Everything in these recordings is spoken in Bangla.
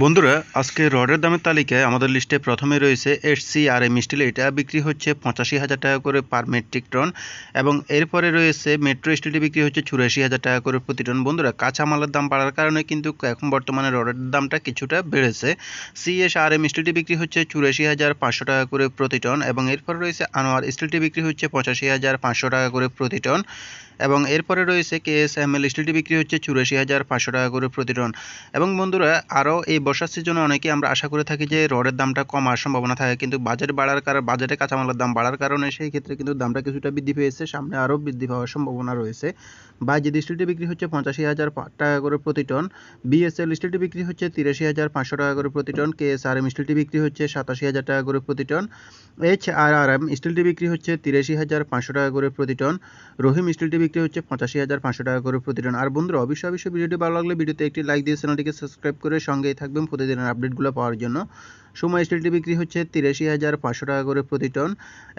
বন্ধুরা, আজকে রডের দামের তালিকায় আমাদের লিস্টে প্রথমে রয়েছে এসসি আর এম স্টিল এটা বিক্রি হচ্ছে পঁচাশি হাজার টাকা করে পার মেট্রিক টন এবং এরপরে রয়েছে মেট্রো স্টিলটি বিক্রি হচ্ছে চুরাশি হাজার টাকা করে প্রতি টন। বন্ধুরা, কাঁচামালের দাম বাড়ার কারণে কিন্তু এখন বর্তমানে রডের দামটা কিছুটা বেড়েছে। সিএস আর এম স্টিলটি বিক্রি হচ্ছে চুরাশি হাজার পাঁচশো টাকা করে প্রতি টন এবং এরপরে রয়েছে আনোয়ার স্টিলটি বিক্রি হচ্ছে পঁচাশি হাজার পাঁচশো টাকা করে প্রতি টন। এবং এরপরে রয়েছে কে এস এম এল স্টিলটি বিক্রি হচ্ছে চুরাশি হাজার পাঁচশো টাকা করে প্রতি টন এবং বন্ধুরা, আরও এই বর্ষার সিজনে অনেকেই আমরা আশা করে থাকি যে রডের দামটা কমার সম্ভাবনা থাকে। কিন্তু বাজার বাড়ার কারণে বাজারে কাঁচামালের দাম বাড়ার কারণে সেই ক্ষেত্রে কিন্তু দামটা কিছুটা বৃদ্ধি পেয়েছে। সামনে আরও বৃদ্ধি পাওয়ার সম্ভাবনা রয়েছে। বা বাইজিদ স্টিলটি বিক্রি হচ্ছে পঁচাশি হাজার টাকা করে প্রতি টন বিএসএল স্টিলটি বিক্রি হচ্ছে তিরাশি হাজার পাঁচশো টাকা করে প্রতি ton K S R M স্টিলটি বিক্রি হচ্ছে সাতাশি হাজার টাকা করে প্রতি ton H R R M স্টিলটি বিক্রি হচ্ছে তিরাশি হাজার পাঁচশো টাকা করে প্রতি টন রহিম স্টিলটি বিক্রি হচ্ছে পঁচাশি হাজার পাঁচশো টাকা করে প্রতিদিন। আর বন্ধুরা, অবশ্যই অবশ্যই ভিডিওটি ভালো লাগলে ভিডিওতে একটি লাইক দিয়ে চ্যানেলটিকে সাবস্ক্রাইব করে সঙ্গেই থাকবেন প্রতিদিনের আপডেটগুলো পাওয়ার জন্য। সময় স্টিলটি বিক্রি হচ্ছে তিরাশি হাজার পাঁচশো টাকা করে প্রতি টন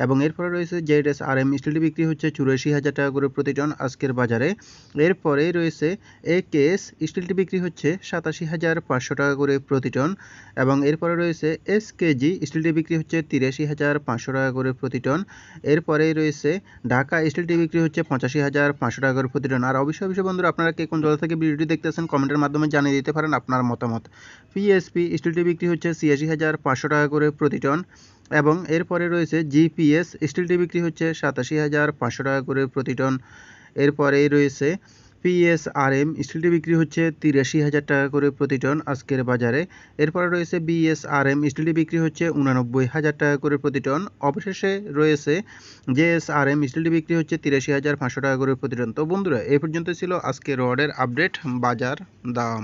এবং এরপরে রয়েছে জেড এস আর এম স্টিলটি বিক্রি হচ্ছে চুরাশি হাজার টাকা করে প্রতি টন আজকের বাজারে। এরপরে রয়েছে এ কেস স্টিলটি বিক্রি হচ্ছে সাতাশি হাজার পাঁচশো টাকা করে প্রতি টন এবং এরপরে রয়েছে এস কেজি স্টিলটি বিক্রি হচ্ছে তিরাশি হাজার পাঁচশো টাকা করে প্রতি টন। এরপরেই রয়েছে ঢাকা স্টিলটি বিক্রি হচ্ছে পঁচাশি হাজার পাঁচশো টাকা করে প্রতি টন। আর অবশ্যই অবশ্যই বন্ধুরা, আপনারা কে কোন জায়গা থেকে ভিডিওটি দেখতেছেন কমেন্টের মাধ্যমে জানিয়ে দিতে পারেন আপনার মতামত। পিএসপি স্টিলটি বিক্রি হচ্ছে ছিয়াশি হাজার পাঁচশো টাকা করে প্রতি টন এবং এরপরে রয়েছে জিপিএস স্টিলটি বিক্রি হচ্ছে সাতাশি হাজার পাঁচশো টাকা করে প্রতি টন। এরপরেই রয়েছে পিএসআরএম স্টিলটি বিক্রি হচ্ছে তিরাশি হাজার টাকা করে প্রতি টন আজকের বাজারে। এরপরে রয়েছে বিএসআরএম স্টিলটি বিক্রি হচ্ছে উনানব্বই হাজার টাকা করে প্রতি টন। অবশেষে রয়েছে জেএসআরএম স্টিলটি বিক্রি হচ্ছে তিরাশি হাজার পাঁচশো টাকা করে প্রতি টন। তো বন্ধুরা, এ পর্যন্ত ছিল আজকের রডের আপডেট বাজার দাম।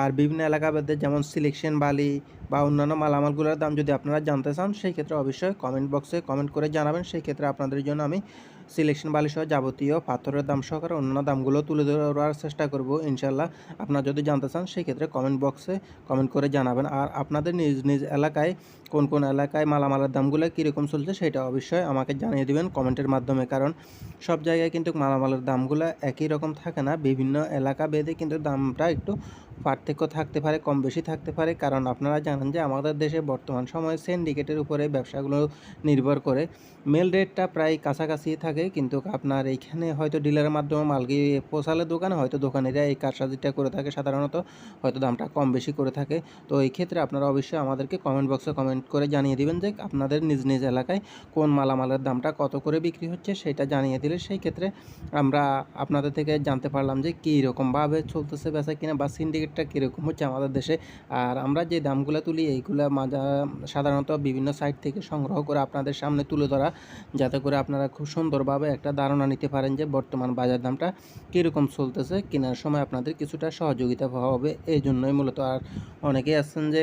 আর বিভিন্ন এলাকা যেমন সিলেকশন বালি বা অন্যান্য মালামালগুলোর দাম যদি আপনারা জানতে চান, সেই ক্ষেত্রে অবশ্যই কমেন্ট বক্সে কমেন্ট করে জানাবেন। সেই ক্ষেত্রে আপনাদের জন্য আমি সিলেকশন বালি সহ যাবতীয় পাথরের দাম সহকারে অন্যান্য দামগুলো তুলে ধরার চেষ্টা করব ইনশাল্লাহ আপনারা যদি জানতে চান সেই ক্ষেত্রে কমেন্ট বক্সে কমেন্ট করে জানাবেন। আর আপনাদের নিজ নিজ এলাকায় কোন কোন এলাকায় মালামালের দামগুলো কীরকম চলছে, সেটা অবশ্যই আমাকে জানিয়ে দেবেন কমেন্টের মাধ্যমে। কারণ সব জায়গায় কিন্তু মালামালের দামগুলো একই রকম থাকে না। বিভিন্ন এলাকা ভেদে কিন্তু দামটা একটু পার্থক্য থাকতে পারে, কম বেশি থাকতে পারে। কারণ আপনারা জানেন যে আমাদের দেশে বর্তমান সময়ে সিন্ডিকেটের উপরে ব্যবসাগুলো নির্ভর করে। মেল রেটটা প্রায় কাছাকাছি থাকে। কিন্তু আপনার এইখানে হয়তো ডিলারের মাধ্যমে মাল গিয়ে পৌঁছালে দোকানে, হয়তো দোকানিরা এই কারসাজিটা করে থাকে সাধারণত, হয়তো দামটা কম বেশি করে থাকে। তো এই ক্ষেত্রে আপনারা অবশ্যই আমাদেরকে কমেন্ট বক্সে কমেন্ট করে জানিয়ে দিবেন যে আপনাদের নিজ নিজ এলাকায় কোন মালামালের দামটা কত করে বিক্রি হচ্ছে সেটা জানিয়ে দিলে সেই ক্ষেত্রে আমরা আপনাদের থেকে জানতে পারলাম যে কী রকমভাবে চলতেছে বেচা কিনা বা সিন্ডিকেটটা কীরকম হচ্ছে আমাদের দেশে। আর আমরা যে দামগুলো তুলি, এইগুলো মাজা সাধারণত বিভিন্ন সাইট থেকে সংগ্রহ করে আপনাদের সামনে তুলে ধরা, যাতে করে আপনারা খুব সুন্দরভাবে একটা ধারণা নিতে পারেন যে বর্তমান বাজার দামটা কীরকম চলতেছে, কেনার সময় আপনাদের কিছুটা সহযোগিতা হবে। এই জন্যই মূলত আর অনেকেই আছেন যে